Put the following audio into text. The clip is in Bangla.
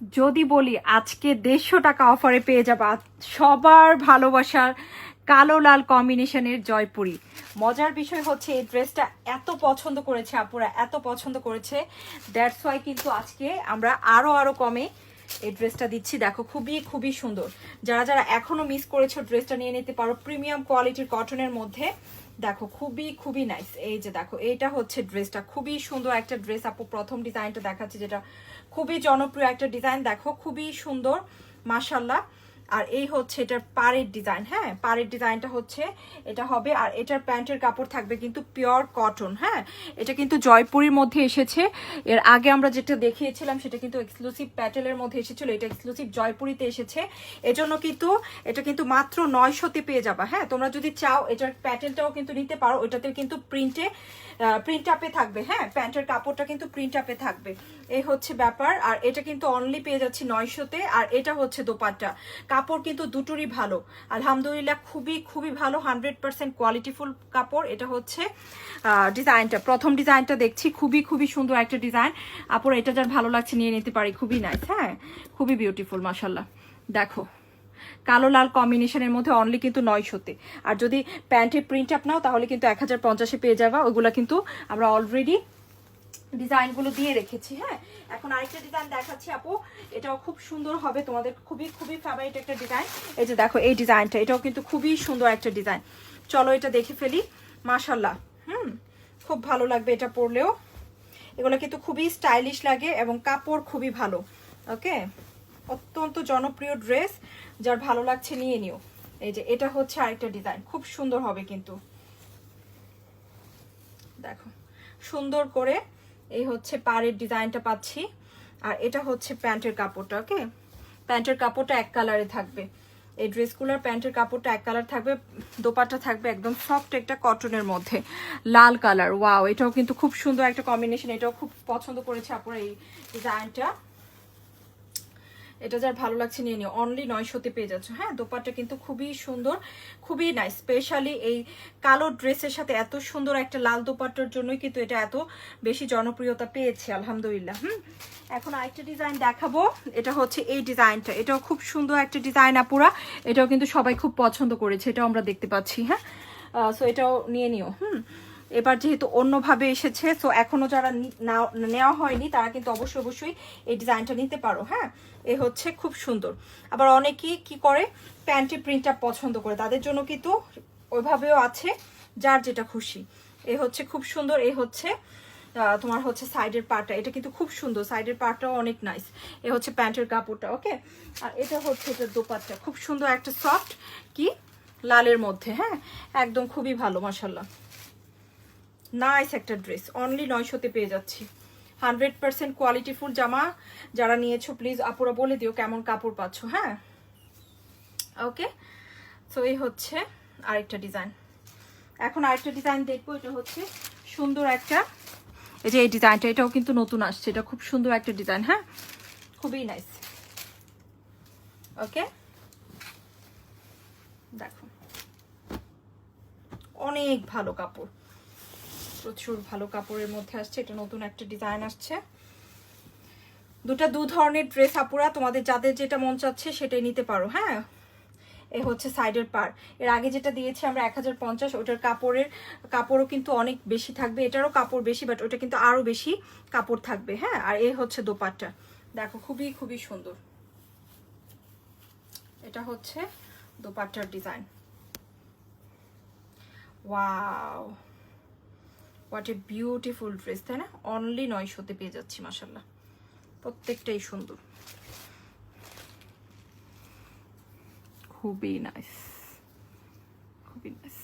যদি বলি আজকে দেড়শো টাকা অফারে পেয়ে যাবা সবার ভালোবাসার কালো লাল কম্বিনেশনের জয়পুরি। মজার বিষয় হচ্ছে এই ড্রেসটা এত পছন্দ করেছে আপুরা, এত পছন্দ করেছে। দ্যাটস ওয়াই কিন্তু আজকে আমরা আরও আরও কমে এই ড্রেসটা দিচ্ছি। দেখো, খুবই খুবই সুন্দর। যারা যারা এখনও মিস করেছ ড্রেসটা নিয়ে নিতে পারো। প্রিমিয়াম কোয়ালিটির কটনের মধ্যে দেখো, খুবই খুবই নাইস এই যে দেখো, এইটা হচ্ছে ড্রেসটা। খুবই সুন্দর একটা ড্রেস। আপু, প্রথম ডিজাইনটা দেখাচ্ছি যেটা। খুবই জনপ্রিয় একটা ডিজাইন দেখো, খুবই সুন্দর। মাশাল্লাহ আর এই হচ্ছে এটার পাড়ের ডিজাইন হ্যাঁ? পাড়ের ডিজাইনটা হচ্ছে এটা হবে, আর এটার প্যান্টের কাপড় থাকবে কিন্তু পিওর কটন হ্যাঁ? এটা কিন্তু জয়পুরের মধ্যে এসেছে। এর আগে আমরা যেটা দেখিয়েছিলাম, সেটা কিন্তু এক্সক্লুসিভ প্যাটেলের মধ্যে এসেছিল, এটা এক্সক্লুসিভ জয়পুরিতে এসেছে। এজন্য কিন্তু এটা কিন্তু মাত্র নয়শোতে পেয়ে যাবা হ্যাঁ? তোমরা যদি চাও, এটার প্যাটেলটাও কিন্তু নিতে পারো, ওটাতে কিন্তু প্রিন্টে প্রিন্ট আপে থাকবে হ্যাঁ? প্যান্টের কাপড়টা কিন্তু প্রিন্ট আপে থাকবে। এই হচ্ছে ব্যাপার, আর এটা কিন্তু অনলি পেয়ে যাচ্ছি নয়শোতে, আর এটা হচ্ছে দোপাট্টা। কাপড় কিন্তু দুটোরই ভালো। আলহামদুলিল্লাহ খুবই খুবই ভালো হান্ড্রেড পার্সেন্ট কোয়ালিটিফুল কাপড়। এটা হচ্ছে ডিজাইনটা। প্রথম ডিজাইনটা দেখছি, খুবই খুবই সুন্দর একটা ডিজাইন। আপুর, এটা যার ভালো লাগছে নিয়ে নিতে পারি। খুবই নাইস হ্যাঁ? খুবই বিউটিফুল মাসাল্লাহ দেখো, কালো, লাল কম্বিনেশনের মধ্যে অনলি কিন্তু নয়শোতে। আর যদি প্যান্টের প্রিন্ট আপ নাও, তাহলে কিন্তু এক হাজার পঞ্চাশে পেয়ে যাবা। ওগুলো কিন্তু আমরা অলরেডি ডিজাইনগুলো দিয়ে রেখেছি হ্যাঁ? এখন আরেকটা ডিজাইন দেখাচ্ছি আপু। এটাও খুব সুন্দর হবে, তোমাদের খুবই খুবই ফেভারিট একটা ডিজাইন। এই যে দেখো, এই ডিজাইনটা, এটাও কিন্তু খুবই সুন্দর একটা ডিজাইন। চলো এটা দেখে ফেলি। মাশাল্লাহ হুম? খুব ভালো লাগবে এটা পরলেও। এগুলো কিন্তু খুবই স্টাইলিশ লাগে এবং কাপড় খুবই ভালো, ওকে? অত্যন্ত জনপ্রিয় ড্রেস, যার ভালো লাগছে নিয়ে নিও। এই যে এটা হচ্ছে আরেকটা ডিজাইন, খুব সুন্দর হবে কিন্তু। দেখো, সুন্দর করে এই হচ্ছে পাড়ের ডিজাইনটা পাচ্ছি। আর এটা হচ্ছে প্যান্টের কাপড়টা, ওকে? প্যান্টের কাপড়টা এক কালারে থাকবে। এই ড্রেসগুলোর প্যান্টের কাপড়টা এক কালার থাকবে দোপাটা থাকবে একদম সফট একটা কটনের মধ্যে। লাল কালার, ওয়াও, এটাও কিন্তু খুব সুন্দর একটা কম্বিনেশন, এটাও খুব পছন্দ করেছে আপনার এই ডিজাইনটা। এটা যার ভালো লাগছে, নিয়ে নিও। অনলি নয়শোতে পেয়ে যাচ্ছ। হ্যাঁ দোপাট্টা কিন্তু খুবই সুন্দর, খুবই নাইস স্পেশালি এই কালো ড্রেসের সাথে এত সুন্দর একটা লাল দোপাট্টার জন্যই কিন্তু এটা এত বেশি জনপ্রিয়তা পেয়েছে, আলহামদুলিল্লাহ, হুম? এখন আরেকটা ডিজাইন দেখাবো। এটা হচ্ছে এই ডিজাইনটা এটাও খুব সুন্দর একটা ডিজাইন আপুরা। এটাও কিন্তু সবাই খুব পছন্দ করেছে। এটাও আমরা দেখতে পাচ্ছি হ্যাঁ? সো এটাও নিয়ে নিও, হুম? এবার যেহেতু অন্যভাবে এসেছে সো এখনও যারা নাও- নেওয়া হয়নি, তারা কিন্তু অবশ্যই অবশ্যই এই ডিজাইনটা নিতে পারো হ্যাঁ? এ হচ্ছে খুব সুন্দর। আবার অনেকেই কি করে? প্যান্টের প্রিন্টটা পছন্দ করে। তাদের জন্য কিন্তু ওইভাবেও আছে, যার যেটা খুশি। এ হচ্ছে খুব সুন্দর, এ হচ্ছে তোমার হচ্ছে সাইডের পার্টটা এটা কিন্তু খুব সুন্দর সাইডের পার্টটাও অনেক নাইস এ হচ্ছে প্যান্টের কাপড়টা ওকে আর এটা হচ্ছে এটা দোপাট্টা। খুব সুন্দর একটা সফট কি? লালের মধ্যে হ্যাঁ? একদম খুবই ভালো মাসাল্লাহ নাইস একটা ড্রেস অনলি নয়শোতে পেয়ে যাচ্ছি। হান্ড্রেড পার্সেন্ট কোয়ালিটিফুল জামা। যারা নিয়েছো প্লিজ আপুরা বলে দিও কেমন কাপড় পাচ্ছ হ্যাঁ? ওকে সো এই হচ্ছে আরেকটা ডিজাইন এখন আরেকটা ডিজাইন দেখব, এটা হচ্ছে সুন্দর একটা এই যে এই ডিজাইনটা এটাও কিন্তু নতুন আসছে। এটা খুব সুন্দর একটা ডিজাইন হ্যাঁ? খুবই নাইস ওকে দেখো। অনেক ভালো কাপড়। প্রচুর ভালো কাপড়ের মধ্যে আসছে এটা নতুন একটা ডিজাইন আসছে। দুটা দু ধরনের ড্রেস আপুরা, তোমাদের যাদের যেটা মন চাচ্ছে সেটাই নিতে পারো হ্যাঁ? এ হচ্ছে সাইডের পার এর আগে যেটা দিয়েছি আমরা এক হাজার পঞ্চাশ, ওটার কাপড়ের, কাপড়ও কিন্তু অনেক বেশি থাকবে। এটারও কাপড় বেশি বাট ওটা কিন্তু আরও বেশি কাপড় থাকবে হ্যাঁ? আর এ হচ্ছে দোপাট্টা। দেখো, খুবই খুবই সুন্দর। এটা হচ্ছে দোপাট্টার design wow what a beautiful dress তাই না? অনলি নয়শোতে পেয়ে যাচ্ছি মাসাল্লাহ প্রত্যেকটাই সুন্দর। খুবই নাইস খুবই নাইস